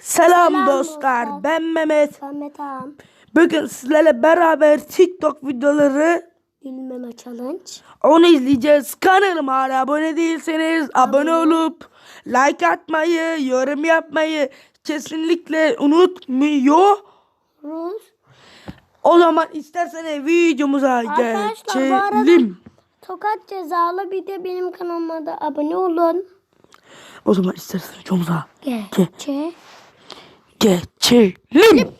Selam, Selam dostlar. dostlar. Ben Mehmet. Samet ağam. Bugün sizlerle beraber TikTok videoları Bilmeme challenge. onu izleyeceğiz. Kanalıma hala abone değilseniz abone olup like atmayı, yorum yapmayı kesinlikle unutmuyor. Rus. O zaman isterseniz videomuza Arkadaşlar, geçelim. Tokat cezalı bir de benim kanalıma da abone olun. O zaman isterseniz videomuza Geçe. Geçelim.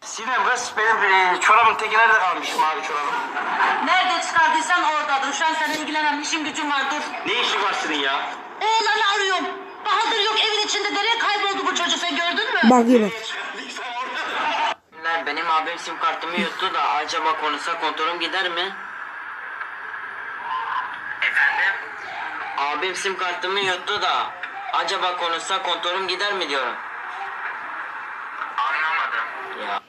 Sinem kız benim e, çorabın teki nerede kalmış mavi çorabım? Nerede çıkardıysan oradadır. Şu an seninle ilgilenen işim gücüm var dur. Ne işi var senin ya? Oğlanı arıyorum. Bahadır yok evin içinde nereye kayboldu bu çocuk sen gördün mü? Bak bak. Lan benim abim sim kartımı yuttu da acaba konuşsa kontrolüm gider mi? Efendim? Abim sim kartımı yuttu da acaba konuşsa kontrolüm gider mi diyorum. Ya.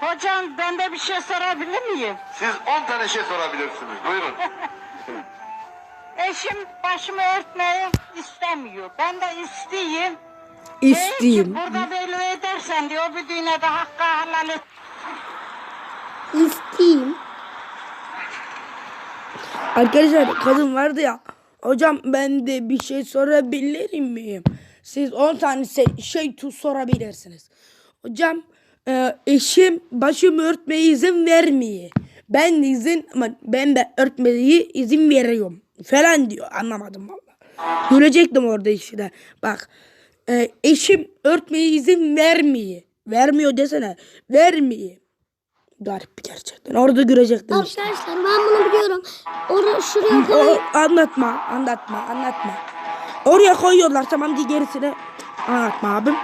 Hocam ben de bir şey sorabilir miyim? Siz 10 tane şey sorabilirsiniz. Buyurun. Eşim başımı örtmeyi istemiyor. Ben de isteyeyim. İsteyeyim. Burada böyle edersen diyor bir düğüne de hakkı helal et. İsteyeyim. Arkadaşlar kadın vardı ya. Hocam ben de bir şey sorabilir miyim? Siz 10 tane şey tu sorabilirsiniz. Hocam e, eşim başımı örtmeye izin vermiyor. Ben de izin ben de örtmeye izin veriyorum falan diyor. Anlamadım valla. Gülecektim orada işte. Bak e, eşim örtmeye izin vermiyor. Vermiyor desene. Vermiyor. Garip gerçekten. Orada görecektim işte. Arkadaşlar ben bunu biliyorum. Or şuraya koy. O, anlatma, anlatma, anlatma. Oraya koyuyorlar tamam diye gerisini anlatma abim.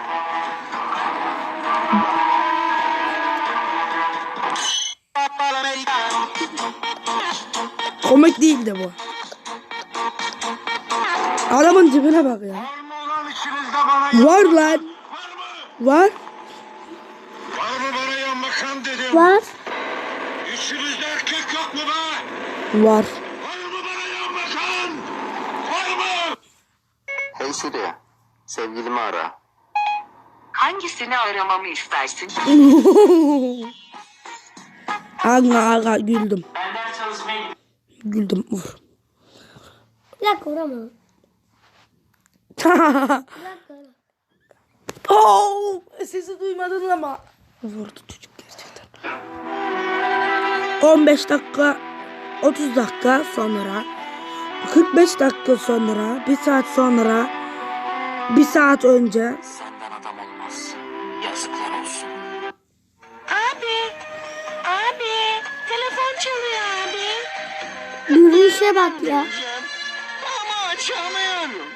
Komik değildi bu. Adamın dibine bak ya. Var lan. Var. Var mı bana yan bakan dedim. Var. İçinizde erkek yok mu be? Var. Var mı bana yan bakan? Var mı? Hey Siri, sevgilimi ara. Hangisini aramamı istersin? Aga aga güldüm. Ben ders çalışmaya Güldüm. Uf. Bir dakika dakika. Oo, sesi duymadın ama. Vurdu. 15 dakika, 30 dakika sonra, 45 dakika sonra, 1 saat sonra, 1 saat önce. Senden adam olmaz. Yazıklar olsun. Abi, abi, telefon çalıyor abi. Yürüyüşe bak ya. Ama açamıyorum.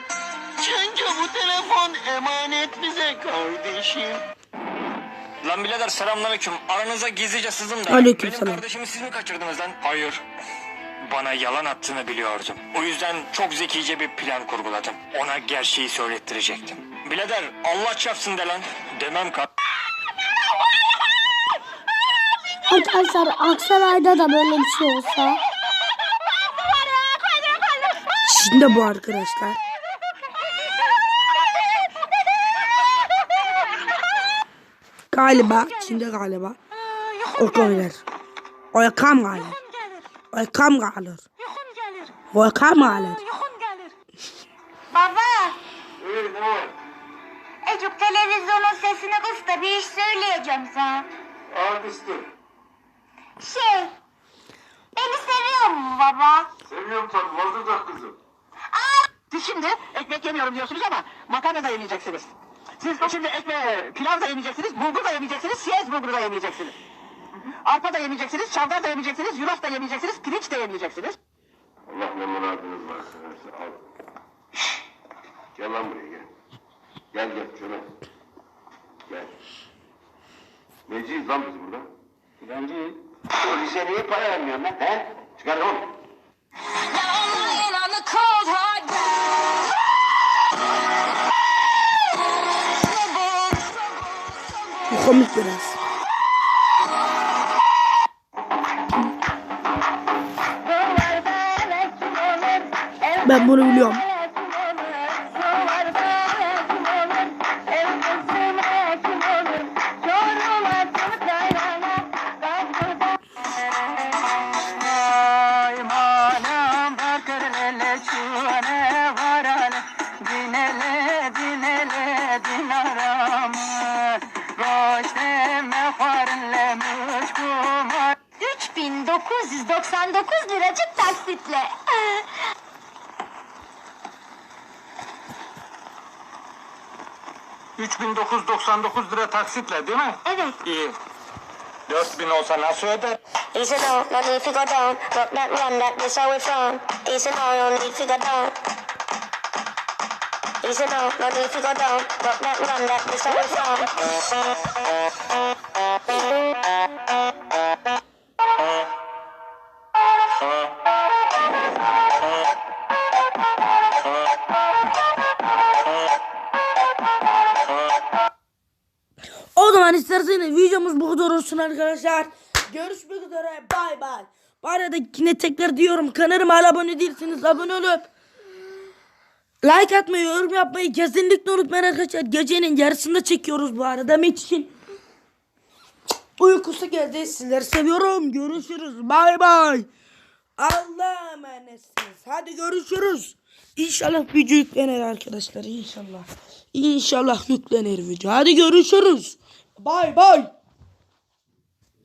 Çünkü bu telefon emanet bize kardeşim. Lan birader selamünaleyküm. Aranıza gizlice sızdım da. Aleykümselam. Benim kardeşimi siz mi kaçırdınız lan? Hayır. Bana yalan attığını biliyordum. O yüzden çok zekice bir plan kurguladım. Ona gerçeği söylettirecektim. Birader Allah çarpsın de lan. Demem ka... Arkadaşlar Aksaray'da da böyle bir şey olsa. Şimdi bu arkadaşlar. Galiba, şimdi galiba. O koylar. O yakam galir. O yakam galir. Yuhum gelir, O yakam galir. yuhum gelir. Baba, Buyur ne var? Ecuk televizyonun sesini kıs da bir iş söyleyeceğim sana. Artistim. Şey, beni seviyor mu baba? Seviyorum tabii. Vazırcak kızım. Siz şimdi ekmek yemiyorum diyorsunuz ama makarna da yemeyeceksiniz. Siz şimdi ekmeğe pilav da yemeyeceksiniz, bulgur da yemeyeceksiniz, siyez bulgur da yemeyeceksiniz. Arpa da yemeyeceksiniz, çavdar da yemeyeceksiniz, yulaf da yemeyeceksiniz, pirinç de yemeyeceksiniz. Allah ne muradınız varsa versin. Al. Gel lan buraya gel. Gel gel şöyle. Gel. Neciyiz lan biz burada? Dilenciyiz. O bize niye para vermiyorsun lan? He? Çıkar lan. komik biraz. Ben bunu biliyorum. 3999 liracık taksitle. ...3999 lira taksitle değil mi? Evet. İyi. 4000 olsa nasıl öder? Easy now, no need to go down. Rock that run, that this how we from. Easy now, no need to go down. Easy now, no need to go down. Rock that run, that this how we from. İsterseniz videomuz bu kadar olsun arkadaşlar. Görüşmek üzere. Bay bay. Bu arada yine tekrar diyorum kanalıma abone değilsiniz. Abone olup like atmayı, yorum yapmayı kesinlikle unutmayın arkadaşlar. Gecenin yarısında çekiyoruz bu arada. Met için uykusu geldi. Sizleri seviyorum. Görüşürüz. Bay bay. Allah'a emanetsiniz. Hadi görüşürüz. İnşallah video yüklenir arkadaşlar. İnşallah. İnşallah yüklenir video. Hadi görüşürüz. Bay bay.